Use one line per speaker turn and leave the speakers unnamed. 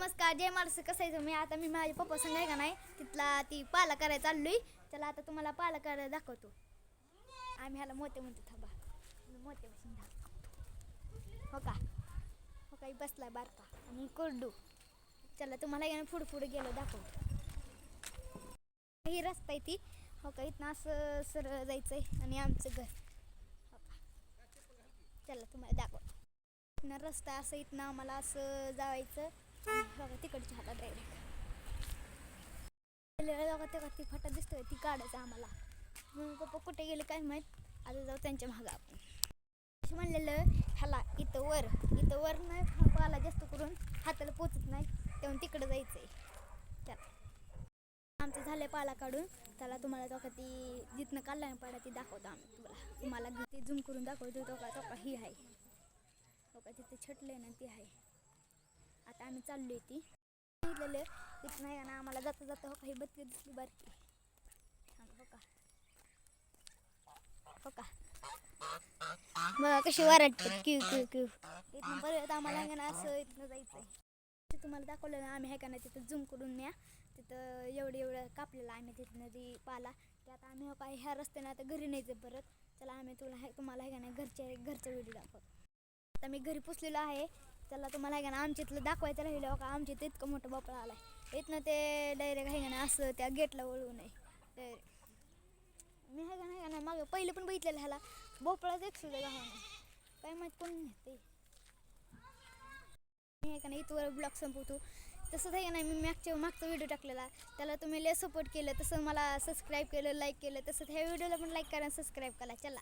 नमस्कार जय माणसं कसं आहे? तुम्ही आता मी माझ्या पप्पा संग आहे का नाही? तिथला ती पाला करायला चाललोय. चला आता तुम्हाला पाला करायला दाखवतो. आम्ही ह्याला मोते म्हणतो थांबा. मोते बसून दाखवतो. हो का? हो काही बसला बारका. आणि कोरडू. चला तुम्हाला आहे ना पुढे गेलो दाखवतो. ही रस्ता आहे ती. हो का? इथनं असं सरळ जायचं आहे आणि आमचं घर. हो का? चला तुम्हाला दाखवतो. इथनं रस्ता असं इथनं आम्हाला असं जावायचं. बघा तिकडच्या हातात डायरेक्ट बघा तेव्हा ती फटा दिसतोय ती काढायचं आम्हाला. म्हणून पप्पा कुठे गेले काय माहीत? आता जाऊ त्यांच्या मागं आपण. असं म्हणलेलं ह्याला इथं वर इथं वर नाही पाला जास्त करून हाताला पोचत नाही तेव्हा तिकडं जायचं आहे चला. आमचं झालं पाला काढून. त्याला तुम्हाला तो का ती जिथनं काढला ना पाडा ती दाखवतो आम्ही तुम्हाला. तुम्हाला ती झूम करून दाखवतो तो का तो ही आहे. हो का तिथे छटले ना ती आहे. आता आम्ही चाललोय ती. सांगितलेलं इथं नाही का ना आम्हाला जाता जाता हो काही बत्ती दिसली बारकी. हो का? हो का? बघा कशी वाटते क्यू क्यू क्यू. इथनं परत आम्हाला ना असं इथनं जायचंय. आहे तुम्हाला दाखवलं ना आम्ही हे का नाही तिथं झूम करून न्या. तिथं एवढं एवढं कापलेलं आम्ही तिथनं ती पाला. ते आता आम्ही हो काय ह्या रस्त्याने आता घरी न्यायचं परत. चला आम्ही तुला तुम्हाला हे का नाही घरच्या घरचा व्हिडिओ दाखवतो. आता मी घरी पुसलेलो आहे. त्याला तुम्हाला आहे का ना आमच्या इथलं दाखवायचं राहिलं हो का? आमच्या इथं इतकं मोठं बोपळा आला आहे इथनं ते डायरेक्ट आहे का ना असं त्या गेटला वळवू नये डायरेक्ट मी आहे का नाही का ना मागं पहिले पण बघितलेलं ह्याला. भोपळाच एक सुद्धा गाव नाही. काय माहीत कोण नाही मी आहे का नाही इथवर ब्लॉग संपवतो. तसंच आहे का नाही मी मागच्या मागचा व्हिडिओ टाकलेला. त्याला तुम्ही लय सपोर्ट केलं तसं मला सबस्क्राईब केलं लाईक केलं तसंच ह्या व्हिडिओला पण लाईक करा सबस्क्राईब करा. चला.